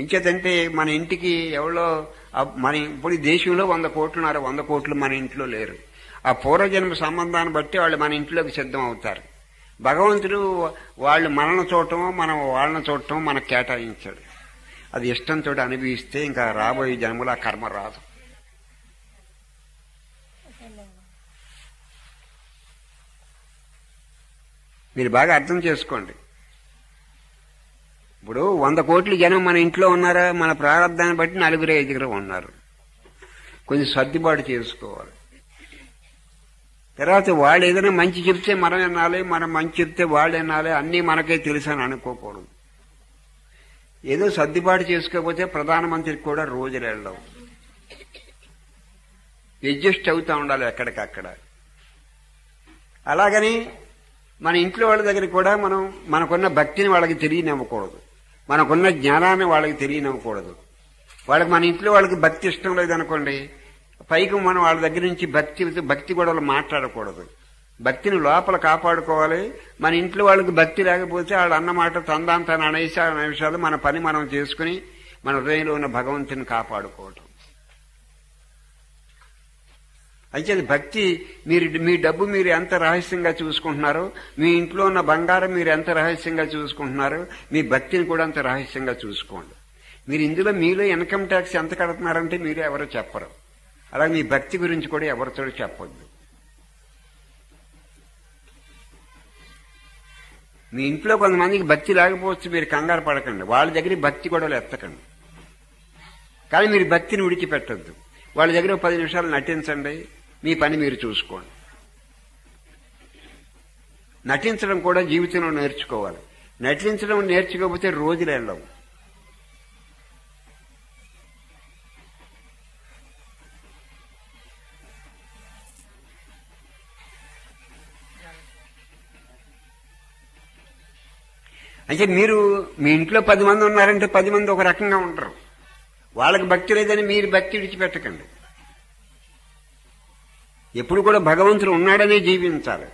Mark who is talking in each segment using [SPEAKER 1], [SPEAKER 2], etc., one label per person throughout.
[SPEAKER 1] ఎంచేతంటే మన ఇంటికి ఎవరో మన ఇప్పుడు దేశంలో వంద కోట్లున్నారు వంద కోట్లు మన ఇంట్లో లేరు. ఆ పూర్వజన్మ సంబంధాన్ని బట్టి వాళ్ళు మన ఇంట్లోకి సిద్ధం అవుతారు. భగవంతుడు వాళ్ళు మనల్ని చూడటం మనం వాళ్ళని చూడటం మనకు కేటాయించాడు. అది ఇష్టంతో అనుభవిస్తే ఇంకా రాబోయే జన్మలో ఆ కర్మ రాదు. మీరు బాగా అర్థం చేసుకోండి. ఇప్పుడు వంద కోట్లు జనం మన ఇంట్లో ఉన్నారా? మన ప్రారంభాన్ని బట్టి నలుగురు ఐదుగురు ఉన్నారు. కొంచెం సర్దుబాటు చేసుకోవాలి. తర్వాత వాళ్ళు ఏదైనా మంచి చెప్తే మనం వినాలి మనం మంచి చెప్తే వాళ్ళు వినాలి అన్నీ మనకే తెలుసు అని అనుకోకూడదు. ఏదో సర్దుబాటు చేసుకోకపోతే ప్రధానమంత్రికి కూడా రోజులు వెళ్ళవు. అడ్జస్ట్ అవుతూ ఉండాలి ఎక్కడికక్కడ. అలాగని మన ఇంట్లో వాళ్ళ దగ్గర కూడా మనం మనకున్న భక్తిని వాళ్ళకి తెలియనివ్వకూడదు. మనకున్న జ్ఞానాన్ని వాళ్ళకి తెలియనివ్వకూడదు. వాళ్ళకి మన ఇంట్లో వాళ్ళకి భక్తి ఇష్టం లేదనుకోండి పైకి మనం వాళ్ళ దగ్గర నుంచి భక్తి భక్తి గొడవలు మాట్లాడకూడదు. భక్తిని లోపల కాపాడుకోవాలి. మన ఇంట్లో వాళ్ళకి భక్తి లేకపోతే వాళ్ళు అన్నమాట తందాంతాన్ని అనేసి అనే విషయాలు మన పని మనం చేసుకుని మన హృదయంలో ఉన్న భగవంతుని కాపాడుకోవటం. అయితే అది భక్తి. మీరు మీ డబ్బు మీరు ఎంత రహస్యంగా చూసుకుంటున్నారో మీ ఇంట్లో ఉన్న బంగారం మీరు ఎంత రహస్యంగా చూసుకుంటున్నారో మీ భక్తిని కూడా అంత రహస్యంగా చూసుకోండి. మీరు ఇందులో మీలో ఇన్కమ్ ట్యాక్స్ ఎంత కడుతున్నారంటే మీరు ఎవరు చెప్పరు. అలాగే మీ భక్తి గురించి కూడా ఎవరితో చెప్పొద్దు. మీ ఇంట్లో కొంతమందికి భక్తి లేకపోవచ్చు మీరు కంగారు పడకండి. వాళ్ళ దగ్గర భక్తి గొడవలు ఎత్తకండి. కానీ మీరు భక్తిని విడిచిపెట్టద్దు వాళ్ళ దగ్గర పది నిమిషాలు నటించండి. మీ పని మీరు చూసుకోండి. నటించడం కూడా జీవితంలో నేర్చుకోవాలి. నటించడం నేర్చుకోకపోతే రోజులు వెళ్ళవు. అంటే మీరు మీ ఇంట్లో పది మంది ఉన్నారంటే పది మంది ఒక రకంగా ఉంటారు. వాళ్ళకి భక్తి లేదని మీరు భక్తి విడిచిపెట్టకండి. ఎప్పుడు కూడా భగవంతుడు ఉన్నాడనే జీవించాలి.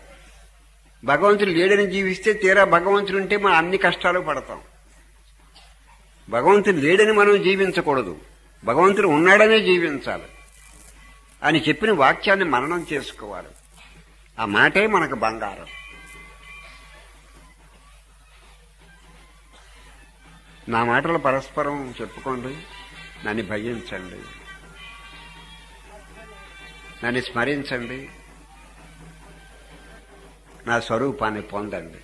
[SPEAKER 1] భగవంతుడు లేడని జీవిస్తే తీరా భగవంతుడు ఉంటే మనం అన్ని కష్టాలు పడతాం. భగవంతుడు లేడని మనం జీవించకూడదు. భగవంతుడు ఉన్నాడనే జీవించాలి. అని చెప్పిన వాక్యాన్ని మననం చేసుకోవాలి. ఆ మాటే మనకు బంగారం. నా మాటలు పరస్పరం చెప్పుకోండి నన్ను భయించండి. నన్ను స్మరించండి. నా స్వరూపాన్ని పొందండి.